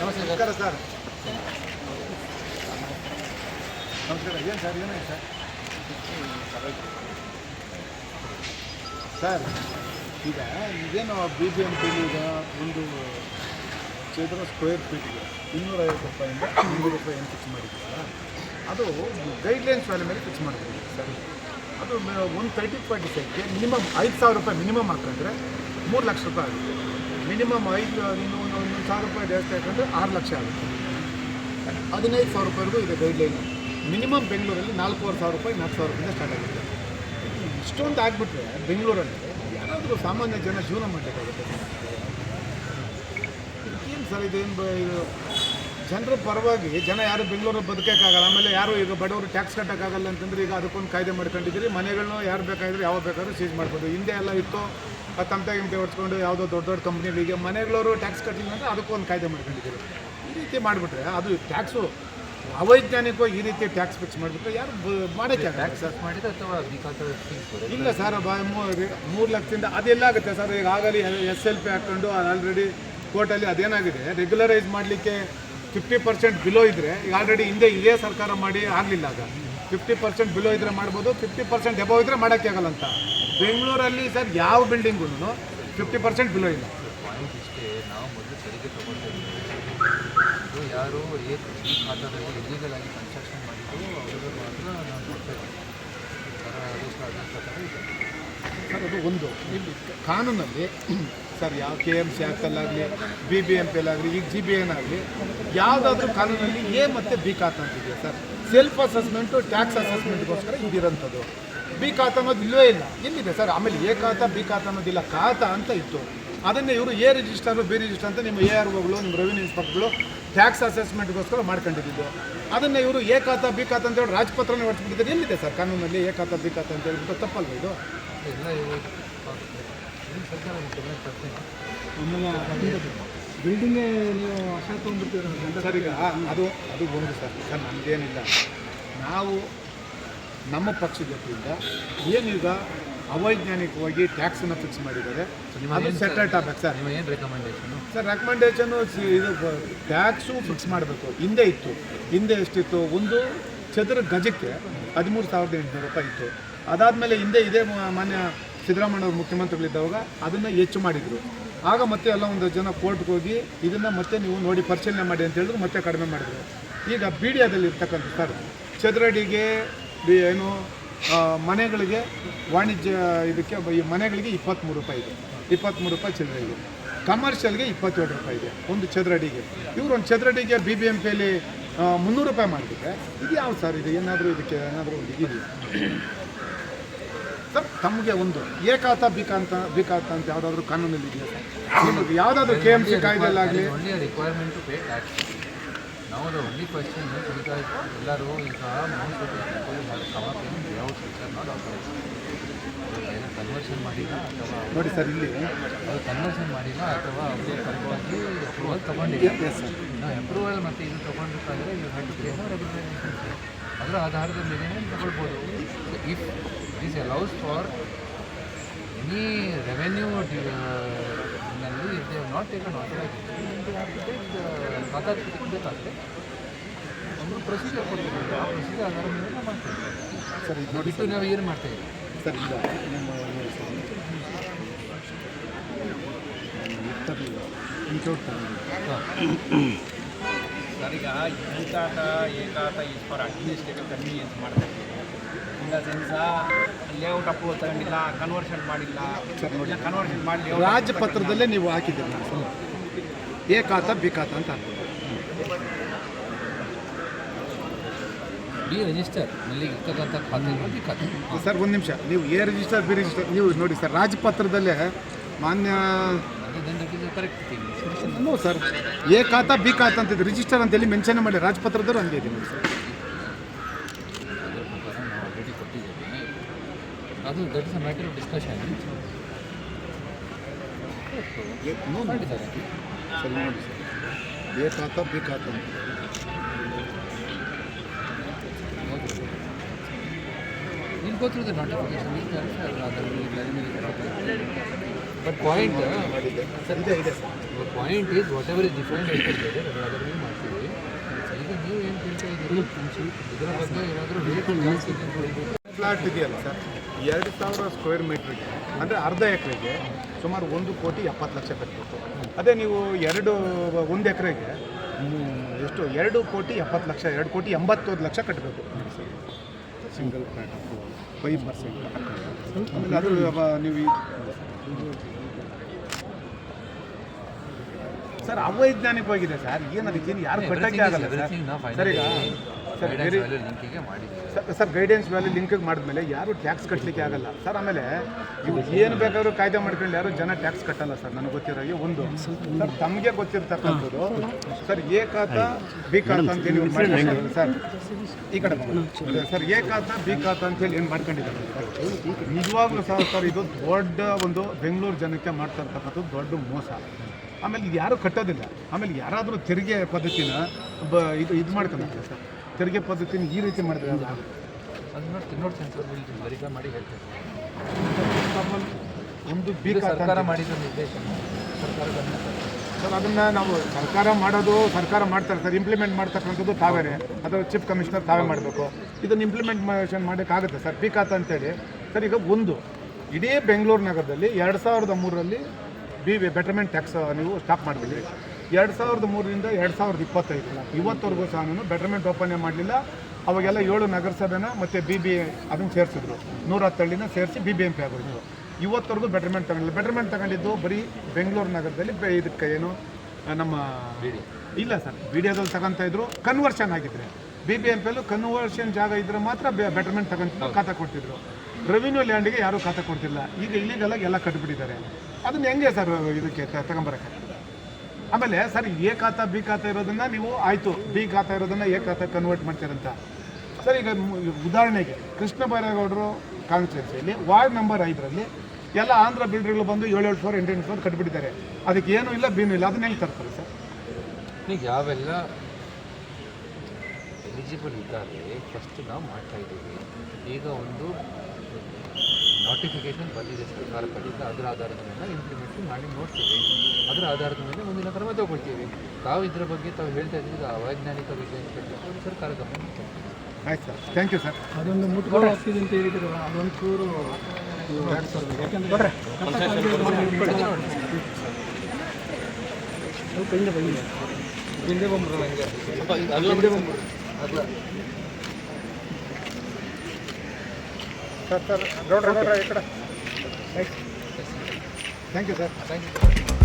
ನಮಸ್ಕಾರ ಸರ್. ನಮಸ್ಕಾರ, ಏನು ಸರ್ ಏನಾಯ್ತು ಸರ್? ಸರ್, ಈಗ ಇದೇನು ಬಿ ಬಿ ಎಂ ಈಗ ಒಂದು ಚದರ ಸ್ಕ್ವೇರ್ ಫೀಟ್ಗೆ ಇನ್ನೂರೈವತ್ತು ರೂಪಾಯಿಂದ ಮುನ್ನೂರು ರೂಪಾಯಿ ಏನು ಫಿಕ್ಸ್ ಮಾಡಿದ್ದೀರಲ್ಲ ಅದು ಗೈಡ್ಲೈನ್ಸ್ ವ್ಯಾಲ್ಯೂ ಮೇಲೆ ಫಿಕ್ಸ್ ಮಾಡಿದ್ದೀವಿ ಸರಿ? ಅದು ಒಂದು ತರ್ಟಿ ಫಾರ್ಟಿ ಸೈಡ್ಗೆ ಮಿನಿಮಮ್ ಐದು ಸಾವಿರ ರೂಪಾಯಿ ಮಿನಿಮಮ್ ಹಾಕೊಂಡ್ರೆ ಮೂರು ಲಕ್ಷ ರೂಪಾಯಿ ಆಗುತ್ತೆ. ಮಿನಿಮಮ್ ಐದು, ಇನ್ನು ಒಂದು ಒಂದು ಸಾವಿರ ರೂಪಾಯಿ ಜಾಸ್ತಿ ಹಾಕೊಂಡ್ರೆ ಆರು ಲಕ್ಷ ಆಗುತ್ತೆ. ಹದಿನೈದು ಸಾವಿರ ರೂಪಾಯಿಗೂ ಇದೆ ಗೈಡ್ಲೈನು ಮಿನಿಮಮ್ ಬೆಂಗಳೂರಲ್ಲಿ ನಾಲ್ಕೂವರೆ ಸಾವಿರ ರೂಪಾಯಿ, ನಾಲ್ಕು ಸಾವಿರ ರೂಪಾಯಿಂದ ಸ್ಟಾರ್ಟ್ ಆಗುತ್ತೆ. ಇಷ್ಟೊಂದು ಆಗಿಬಿಟ್ರೆ ಬೆಂಗಳೂರಲ್ಲಿ ಯಾರಾದರೂ ಸಾಮಾನ್ಯ ಜನ ಜೀವನ ಮಾಡಬೇಕಾಗುತ್ತೆ. ಸರ್ ಇದೇನು ಬ ಇದು ಜನರ ಪರವಾಗಿ ಜನ ಯಾರು ಬೆಂಗಳೂರು ಬದುಕೋಕ್ಕಾಗಲ್ಲ ಆಮೇಲೆ ಯಾರು ಈಗ ಬಡವರು ಟ್ಯಾಕ್ಸ್ ಕಟ್ಟೋಕ್ಕಾಗಲ್ಲ ಅಂತಂದ್ರೆ ಈಗ ಅದಕ್ಕೊಂದು ಕಾಯ್ದೆ ಮಾಡ್ಕೊಂಡಿದ್ದೀರಿ. ಮನೆಗಳನ್ನೂ ಯಾರು ಬೇಕಾದ್ರೆ ಯಾವಾಗ ಬೇಕಾದ್ರೂ ಸೀಸ್ ಮಾಡ್ಬೋದು. ಹಿಂದೆ ಎಲ್ಲ ಇತ್ತು ತಮ್ಮ ತಮಟೆ ಗಿಮಟೆ ಹೊಡ್ಸ್ಕೊಂಡು ಯಾವುದೋ ದೊಡ್ಡ ದೊಡ್ಡ ಕಂಪ್ನಿಗಳಿಗೆ ಮನೆಗಳವರು ಟ್ಯಾಕ್ಸ್ ಕಟ್ಟಿಲ್ಲ ಅಂದರೆ ಅದಕ್ಕೊಂದು ಕಾಯ್ದೆ ಮಾಡ್ಕೊಂಡಿದ್ದೀರಿ. ಈ ರೀತಿ ಮಾಡಿಬಿಟ್ರೆ ಅದು ಟ್ಯಾಕ್ಸು ಅವೈಜ್ಞಾನಿಕವಾಗಿ ಈ ರೀತಿ ಟ್ಯಾಕ್ಸ್ ಫಿಕ್ಸ್ ಮಾಡಿಬಿಟ್ರೆ ಯಾರು ಮಾಡೋಕ್ಕೆ ಟ್ಯಾಕ್ಸ್ ಮಾಡಿದ್ರೆ ಅಥವಾ ಇಲ್ಲ ಸರ್ ಮೂರು ಲಕ್ಷದಿಂದ ಅದೆಲ್ಲ ಆಗುತ್ತೆ ಸರ್. ಈಗ ಆಗಲಿ ಎಸ್ ಎಲ್ ಪಿ ಹಾಕ್ಕೊಂಡು ಆಲ್ರೆಡಿ ಕೋರ್ಟಲ್ಲಿ ಅದೇನಾಗಿದೆ? ರೆಗ್ಯುಲರೈಸ್ ಮಾಡಲಿಕ್ಕೆ ಫಿಫ್ಟಿ ಪರ್ಸೆಂಟ್ ಬಿಲೋ ಇದ್ದರೆ ಈಗ ಆಲ್ರೆಡಿ ಹಿಂದೆ ಇದೇ ಸರ್ಕಾರ ಮಾಡಿ ಆಗಲಿಲ್ಲ ಆಗ. ಫಿಫ್ಟಿ ಪರ್ಸೆಂಟ್ ಬಿಲೋ ಇದ್ದರೆ ಮಾಡ್ಬೋದು ಫಿಫ್ಟಿ ಪರ್ಸೆಂಟ್ ಎಬೋ ಇದ್ದರೆ ಮಾಡೋಕ್ಕೆ ಆಗಲ್ಲ ಅಂತ. ಬೆಂಗಳೂರಲ್ಲಿ ಸರ್ ಯಾವ ಬಿಲ್ಡಿಂಗೂ ಫಿಫ್ಟಿ ಪರ್ಸೆಂಟ್ ಬಿಲೋ ಇಲ್ಲ. ಇಷ್ಟೇ ನಾವು ಮೊದಲು ತೆರಿಗೆ ಯಾರು ಇಲ್ಲಿಗಲ್ ಆಗಿ ಕನ್ಸ್ಟ್ರಕ್ಷನ್ ಮಾಡಿದ್ದು ಅವ್ರಿಗೆ ಮಾತ್ರ ನಾವು ಸರ್ ಅದು ಒಂದು. ಇಲ್ಲಿ ಕಾನೂನಲ್ಲಿ ಸರ್, ಯಾವ ಕೆ ಎಂ ಸಿ ಆ್ಯಕ್ಟಲ್ಲಾಗಲಿ ಬಿ ಬಿ ಎಂ ಪಿ ಎಲ್ಲಾಗಲಿ ಈಗ ಜಿ ಬಿ ಏನಾಗಲಿ ಯಾವುದಾದ್ರೂ ಕಾನೂನಲ್ಲಿ ಎ ಮತ್ತು ಬಿ ಖಾತ ಅಂತಿದೆಯಾ ಸರ್? ಸೆಲ್ಫ್ ಅಸೆಸ್ಮೆಂಟು ಟ್ಯಾಕ್ಸ್ ಅಸೆಸ್ಮೆಂಟ್ಗೋಸ್ಕರ ಇದಿರೋಂಥದ್ದು. ಬಿ ಖಾತ ಅನ್ನೋದು ಇಲ್ಲವೇ ಇಲ್ಲ. ಎಲ್ಲಿದೆ ಸರ್? ಆಮೇಲೆ ಎ ಖಾತ, ಬಿ ಖಾತ ಅನ್ನೋದಿಲ್ಲ ಖಾತ ಅಂತ ಇತ್ತು. ಅದನ್ನೇ ಇವರು ಎ ರಿಜಿಸ್ಟರ್ ಬಿ ರಿಜಿಸ್ಟರ್ ಅಂತ ನಿಮ್ಮ ಎ ಆರ್ ಒಗಳು ನಿಮ್ಮ ರೆವಿನ್ಯೂ ಇನ್ಸ್ಪೆಕ್ಟ್ಗಳು ಟ್ಯಾಕ್ಸ್ ಅಸೆಸ್ಮೆಂಟ್ಗೋಸ್ಕರ ಮಾಡ್ಕೊಂಡಿದ್ದು. ಅದನ್ನೇ ಇವರು ಎ ಖಾತ, ಬಿ ಖಾತ ಅಂತ ಹೇಳಿ ರಾಜಪತ್ರನೇ ಹೊಡೆಸ್ಬಿಟ್ಟಿದ್ದಾರೆ. ಎಲ್ಲಿದೆ ಸರ್ ಕಾನೂನಲ್ಲಿ ಎ ಖಾತ, ಬಿ ಖಾತ ಅಂತ ಹೇಳ್ಬಿಟ್ಟು ತಪ್ಪಲ್ವ ಇದು? ಬಿಲ್ಡಿಂಗೇ ನೀವು ತೊಗೊಂಡ್ಬಿಡ್ತೀರ? ಸರ್ ಈಗ ಅದು ಅದು ಒಂದು ಸರ್. ಸರ್ ನಮಗೇನಿಲ್ಲ. ನಾವು ನಮ್ಮ ಪಕ್ಷದ ವತಿಯಿಂದ ಏನೀಗ ಅವೈಜ್ಞಾನಿಕವಾಗಿ ಟ್ಯಾಕ್ಸನ್ನು ಫಿಕ್ಸ್ ಮಾಡಿದ್ದಾರೆ. ಅದು ಸೆಟ್ರೇಟ್ ಆಗ್ಬೇಕು ಸರ್? ನೀವು ಏನು ರೆಕಮೆಂಡೇಶನು ಸರ್ ರೆಕಮೆಂಡೇಶನು ಇದು ಟ್ಯಾಕ್ಸು ಫಿಕ್ಸ್ ಮಾಡಬೇಕು. ಹಿಂದೆ ಇತ್ತು. ಹಿಂದೆ ಎಷ್ಟಿತ್ತು? ಒಂದು ಚದುರ ಗಜಕ್ಕೆ ಹದಿಮೂರು ಸಾವಿರದ ಎಂಟುನೂರು ರೂಪಾಯಿ ಇತ್ತು. ಅದಾದಮೇಲೆ ಹಿಂದೆ ಇದೇ ಮ- ಮಾನ್ಯ ಸಿದ್ದರಾಮಯ್ಯವ್ರು ಮುಖ್ಯಮಂತ್ರಿಗಳಿದ್ದಾಗ ಅದನ್ನು ಹೆಚ್ಚು ಮಾಡಿದರು. ಆಗ ಮತ್ತೆ ಎಲ್ಲ ಒಂದು ಜನ ಕೋರ್ಟ್ಗೆ ಹೋಗಿ ಇದನ್ನು ಮತ್ತೆ ನೀವು ನೋಡಿ ಪರಿಶೀಲನೆ ಮಾಡಿ ಅಂತ ಹೇಳಿದ್ರು, ಮತ್ತೆ ಕಡಿಮೆ ಮಾಡಿದರು. ಈಗ ಬಿ ಡಿ ಅದಲ್ಲಿ ಇರ್ತಕ್ಕಂಥ ಸರ್, ಚದರಡಿಗೆ ಏನು ಮನೆಗಳಿಗೆ ವಾಣಿಜ್ಯ ಇದಕ್ಕೆ ಈ ಮನೆಗಳಿಗೆ ಇಪ್ಪತ್ತ್ಮೂರು ರೂಪಾಯಿ ಇದೆ. ಇಪ್ಪತ್ತ್ಮೂರು ರೂಪಾಯಿ ಚಿಲ್ಲರೆಗೆ ಕಮರ್ಷಿಯಲ್ಗೆ ಇಪ್ಪತ್ತೇಳು ರೂಪಾಯಿ ಇದೆ ಒಂದು ಚದರಡಿಗೆ. ಇವರು ಒಂದು ಚದರಡಿಗೆ ಬಿ ಬಿ ಎಂ ಪಿಯಲ್ಲಿ ಮುನ್ನೂರು ರೂಪಾಯಿ ಮಾಡಿಬಿಟ್ರೆ, ಇದು ಯಾವ ಸರ್ ಇದು? ಏನಾದರೂ ಇದಕ್ಕೆ ಏನಾದರೂ ಒಂದು ಇದೆಯಾ? ಸರ್ ತಮಗೆ ಒಂದು ಏಕಾತ ಬಿಕಾಂತ ಬಿಕಾತ ಅಂತ ಯಾವುದಾದ್ರೂ ಕಾನೂನಲ್ಲಿ ಇದೆಯಾ ಸರ್? ನಿಮಗೆ ಯಾವುದಾದ್ರೂ K M C ಕಾಯ್ದೆಲ್ಲಾಗಲಿ only requirement to pay tax ನಾವು ದ ಓನ್ಲಿ ಕ್ವಶನ್ ಈಗ ಎಲ್ಲರೂ ಈಗ ಕನ್ವರ್ಷನ್ ಮಾಡಿಲ್ಲ ಅಥವಾ ನೋಡಿ ಸರ್ ಇಲ್ಲಿ ಅದು ಕನ್ವರ್ಷನ್ ಮಾಡಿಲ್ಲ ಅಥವಾ ಅವರು ಪರವಾಗಿ ಅಪ್ರೂವಲ್ ಮತ್ತೆ ಸರ್ ಅಪ್ರೂವಲ್ ಮತ್ತು ಇದು ತಗೊಂಡ್ರೆ ಪೇ ಅದರ ಆಧಾರದ ಮೇಲೆ ತಗೊಳ್ಬೋದು if this allows for any revenue ನಲ್ಲಿ it they've not taken khata ತೆಗಿಬೇಕಾದ್ರೆ ಒಂದು ಪ್ರೊಸೀಜರ್ ಕೊಡ್ತೀವಿ ಆ ಪ್ರೊಸೀಜರ್ ಆಧಾರದ ಮೇಲೆ ನಾವು ಮಾಡ್ತೀವಿ. ಸರ್ ಇದು ಬಿಟ್ಟು ನಾವು ಏನು ಮಾಡ್ತೇವೆ? ಸರ್ ಈಗ ನಮ್ಮ ನೋಡಿ ಈಗ ಏಕಾತ ಏಕಾಟ ಈಸ್ ಫಾರ್ ಅಡ್ಮಿನಿಸ್ಟ್ರೇಟಿವ್ ಕನ್ವೀನಿಯನ್ಸ್ ಮಾಡ್ತಾರೆ. In the sense layout approval ತಗೊಂಡಿಲ್ಲ ಕನ್ವರ್ಷನ್ ಮಾಡಿಲ್ಲ ಇಲ್ಲ ಕನ್ವರ್ಷನ್ ಮಾಡಿ ರಾಜಪತ್ರದಲ್ಲೇ ನೀವು ಹಾಕಿದ್ದೀರಿ ಎ ಖಾತಾ ಬಿ ಖಾತಾ ಅಂತ ಬಿ ರಿಜಿಸ್ಟರ್ನಲ್ಲಿ ಇರ್ತಕ್ಕಂಥ ಖಾತೆಗಳು ಬಿ ಖಾತೆ ಸರ್ ಒಂದು ನಿಮಿಷ. ನೀವು ಎ ರಿಜಿಸ್ಟರ್ ಬಿ ರಿಜಿಸ್ಟರ್ ನೀವು ನೋಡಿ ಸರ್ ರಾಜಪತ್ರದಲ್ಲೇ ಮಾನ್ಯ no sir A khata B khata ಅಂತಿದೆ ರಿಜಿಸ್ಟರ್ ಅಂತೇಳಿ ಮೆನ್ಷನ್ ಮಾಡಿ ರಾಜಪತ್ರದವರು ಹಂಗೆ ಇದೆ ನೋಡಿ ಸರ್. ನಾವು ಅದು that is a matter of discussion no ಮಾಡಿದ್ದಾರೆ ಸರ್ ನೋಡಿ sir. A khata B khata ಅಂತ. We'll go through the notification, point point is whatever ಇದೆ ಇದೆ ಸರ್ rather we ಮಾಡ್ತೀವಿ ಈಗ ನೀವು ಏನು ಕೇಳ್ತಾ ಇದ್ದೀರಿ ಇದರ ಬಗ್ಗೆ ಏನಾದರೂ ಫ್ಲಾಟ್ ಇದೆಯಲ್ಲ ಸರ್ ಎರಡು ಸಾವಿರ ಸ್ಕ್ವೇರ್ ಮೀಟ್ರಿಗೆ ಅಂದರೆ ಅರ್ಧ ಎಕರೆಗೆ ಸುಮಾರು ಒಂದು ಕೋಟಿ ಎಪ್ಪತ್ತು ಲಕ್ಷ ಕಟ್ಟಬೇಕು ಅದೇ ನೀವು ಎರಡು ಒಂದು ಎಕರೆಗೆ ಎಷ್ಟು? ಎರಡು ಕೋಟಿ ಎಪ್ಪತ್ತು ಲಕ್ಷ ಎರಡು ಕೋಟಿ ಎಂಬತ್ತೊಂದು ಲಕ್ಷ ಕಟ್ಟಬೇಕು ಸಿಂಗಲ್ ಫ್ಲಾಟ್ ಫೈವ್ ಪರ್ಸೆಂಟ್ ಆಮೇಲೆ ಅದು ನೀವು ಈ- ಸರ್ ಅವೈಜ್ಞಾನಿಕವಾಗಿದೆ ಸರ್. ಏನು ಅದಕ್ಕೇನು ಯಾರು ಕಟ್ಟಕ್ಕೆ ಆಗಲ್ಲ ಸರ್. ಸರ್ ಈಗ sir ಲಿಂಕಿಗೆ sir sir guidance value link ಮಾಡಿದ್ಮೇಲೆ ಯಾರು ಟ್ಯಾಕ್ಸ್ ಕಟ್ಟಲಿಕ್ಕೆ ಆಗಲ್ಲ. ಸರ್ ಆಮೇಲೆ ಇವು ಏನು ಬೇಕಾದರೂ ಕಾಯ್ದೆ ಮಾಡ್ಕೊಂಡು ಯಾರು ಜನ ಟ್ಯಾಕ್ಸ್ ಕಟ್ಟಲ್ಲ ಸರ್ ನನಗೆ ಗೊತ್ತಿರೋ ಹಾಗೆ ಒಂದು. ಸರ್ ತಮಗೆ ಗೊತ್ತಿರ್ತಕ್ಕಂಥದ್ದು ಸರ್ ಎ ಖಾತ ಬಿ ಖಾತ ಅಂತೇಳಿ ಹೇಳಿ ಮಾಡ್ಕೊಂಡಿದ್ದಾರೆ. ಸರ್ ಈ ಕಡೆ ಸರ್ ಎ ಖಾತ ಬಿ ಖಾತ ಅಂತೇಳಿ ಏನು ಮಾಡ್ಕೊಂಡಿದ್ದಾರೆ? ನಿಜವಾಗ್ಲೂ ಸರ್ ಸರ್ ಇದು ದೊಡ್ಡ ಒಂದು ಬೆಂಗಳೂರು ಜನಕ್ಕೆ ಮಾಡ್ತಕ್ಕಂಥದ್ದು ಇರ್ತಕ್ಕಂಥದ್ದು ದೊಡ್ಡ ಮೋಸ. ಆಮೇಲೆ ಇದು ಯಾರು ಕಟ್ಟೋದಿಲ್ಲ. ಆಮೇಲೆ ಯಾರಾದರೂ ತೆರಿಗೆ ಪದ್ಧತಿನ ಬ ಇದು ಇದು ಮಾಡ್ತಾನೆ. ಸರ್ ತೆರಿಗೆ ಪದ್ಧತಿನ ಈ ರೀತಿ ಮಾಡಿದ್ರೆ ಅದು ಅದು ನೋಡಿ ನೋಡ್ತೀನಿ ಸರ್ ವೆರಿಫೈ ಮಾಡಿ ಹೇಳ್ತೇನೆ ಒಂದು ಸರ್ಕಾರ ಮಾಡಿದ ನಿರ್ದೇಶನ. ಸರ್ಕಾರ ಸರ್ ಅದನ್ನು ನಾವು ಸರ್ಕಾರ ಮಾಡೋದು ಸರ್ಕಾರ ಮಾಡ್ತಾರೆ. ಸರ್ ಇಂಪ್ಲಿಮೆಂಟ್ ಮಾಡ್ತಕ್ಕಂಥದ್ದು ತಾವೇ ಅಥವಾ ಚೀಫ್ ಕಮಿಷನರ್ ತಾವೇ ಮಾಡಬೇಕು. ಇದನ್ನು ಇಂಪ್ಲಿಮೆಂಟೇಷನ್ ಮಾಡೋಕ್ಕಾಗುತ್ತೆ ಸರ್. ಪೀಕ್ ಆತ ಅಂತೇಳಿ. ಸರ್ ಈಗ ಒಂದು ಇಡೀ ಬೆಂಗಳೂರು ನಗರದಲ್ಲಿ ಎರಡು ಸಾವಿರದ ಮೂರರಲ್ಲಿ ಬಿ ಬೆಟರ್ಮೆಂಟ್ ಟ್ಯಾಕ್ಸ್ ನೀವು ಸ್ಟಾಪ್ ಮಾಡಿಬಿಡಿ ಎರಡು ಸಾವಿರದ ಮೂರರಿಂದ ಎರಡು ಸಾವಿರದ ಇಪ್ಪತ್ತೈದು. ಇವತ್ತವರೆಗೂ ಸಹ ನಾನು ಬೆಟರ್ಮೆಂಟ್ ಓಪನ್ ಮಾಡಲಿಲ್ಲ. ಅವಾಗೆಲ್ಲ ಏಳು ನಗರಸಭೆನ ಮತ್ತು ಬಿ ಬಿ ಅದನ್ನು ಸೇರಿಸಿದ್ರು. ನೂರ ಹತ್ತಳ್ಳಿನ ಸೇರಿಸಿ ಬಿ ಬಿ ಎಂ ಪಿ ಆಗೋಯ್ತು ಇವತ್ತವರೆಗೂ ಬೆಟರ್ಮೆಂಟ್ ತಗೊಂಡಿಲ್ಲ. ಬೆಟರ್ಮೆಂಟ್ ತಗೊಂಡಿದ್ದು ಬರೀ ಬೆಂಗಳೂರು ನಗರದಲ್ಲಿ ಇದಕ್ಕೆ ಏನು ನಮ್ಮ ಇಲ್ಲ ಸರ್. ವಿಡಿಯೋದಲ್ಲಿ ತಗೊಂತ ಇದ್ರು. ಕನ್ವರ್ಷನ್ ಆಗಿದ್ರೆ. ಬಿ ಬಿ ಎಂ ಪಿಯಲ್ಲೂ ಕನ್ವರ್ಷನ್ ಜಾಗ ಇದ್ರೆ ಮಾತ್ರ ಬೆಟರ್ಮೆಂಟ್ ತಗೊಂತ ಖಾತೆ ಕೊಡ್ತಿದ್ರು. ರೆವಿನ್ಯೂ ಲ್ಯಾಂಡಿಗೆ ಯಾರೂ ಖಾತೆ ಕೊಡ್ತಿಲ್ಲ. ಈಗ ಇಲ್ಲಿಗೆಲ್ಲ ಎಲ್ಲ ಕಟ್ಬಿಟ್ಟಿದ್ದಾರೆ. ಅದನ್ನ ಹೆಂಗೆ ಸರ್ ಇದಕ್ಕೆ ತಗೊಂಬರಕ ಆಮೇಲೆ ಸರ್, ಎ ಖಾತಾ ಬಿ ಖಾತಾ ಇರೋದನ್ನ ನೀವು ಆಯಿತು. ಬಿ ಖಾತಾ ಇರೋದನ್ನ ಎ ಖಾತ ಕನ್ವರ್ಟ್ ಮಾಡ್ತೀರಂತ. ಸರ್, ಈಗ ಉದಾಹರಣೆಗೆ ಕೃಷ್ಣ ಬೈರೇಗೌಡರು ಕಾನ್ಸ್ಟಿಟ್ಯೂನ್ಸಿಯಲ್ಲಿ ವಾರ್ಡ್ ನಂಬರ್ ಐದರಲ್ಲಿ ಎಲ್ಲ ಆಂಧ್ರ ಬಿಲ್ಡರ್ಗಳು ಬಂದು ಏಳೇಳು ಫ್ಲೋರ್ ಎಂಟು ಫೋರ್ ಕಟ್ಬಿಟ್ಟಿದ್ದಾರೆ. ಅದಕ್ಕೆ ಏನೂ ಇಲ್ಲ, ಬೀನು ಇಲ್ಲ, ಅದನ್ನ ಹೆಂಗೆ ತರ್ತಾರೆ ಸರ್? ಈಗ ಯಾವೆಲ್ಲ ಎಲಿಜಿಬಲ್ ಇದ್ದಾರೆ ಫಸ್ಟ್ ನಾವು ಮಾಡ್ತಾ ಇದ್ದೀವಿ. ಈಗ ಒಂದು ನೋಟಿಫಿಕೇಶನ್ ಬಂದಿದೆ ಸರ್ಕಾರ ಕಡೆಯಿಂದ ಅದರ ಆಧಾರದ ಮೇಲೆ ಇಂಪ್ಲಿಮೆಂಟ್ ಮಾಡಿ ನೋಡ್ತೀವಿ. ಅದರ ಆಧಾರದ ಮೇಲೆ ಮುಂದಿನ ಕ್ರಮ ತಗೊಳ್ತೀವಿ. ತಾವು ಇದರ ಬಗ್ಗೆ ತಾವು ಹೇಳ್ತಾ ಇದ್ದೀವಿ ಇದು ಅವೈಜ್ಞಾನಿಕ ವಿಷಯ ಅಂತ ಹೇಳ್ಬಿಟ್ಟು ಸರ್ಕಾರ ಗಮನ. ಆಯ್ತು ಸರ್. ಥ್ಯಾಂಕ್ ಯು ಸರ್ ಅದೊಂದು ಮುಟ್ಕೊಂಡು ಹೋಗ್ತಿದೆ ಅಂತ ಹೇಳಿದ್ರು. ಅದೊಂದು ಚೂರು ಯಾಕಂದ್ರೆ ಹಿಂದೆ ಬಂದಿದೆ. ಹಿಂದೆ ಬಂದ್ರಲ್ಲ ಹಂಗೆ. ಹಿಂದೆ ಬಂದ್ಬಿಡು ಸರ್ ಸರ್ ಗೌಡ್ರ ಗೌಡ್ರ ಈ ಕಡೆ thank you sir thank you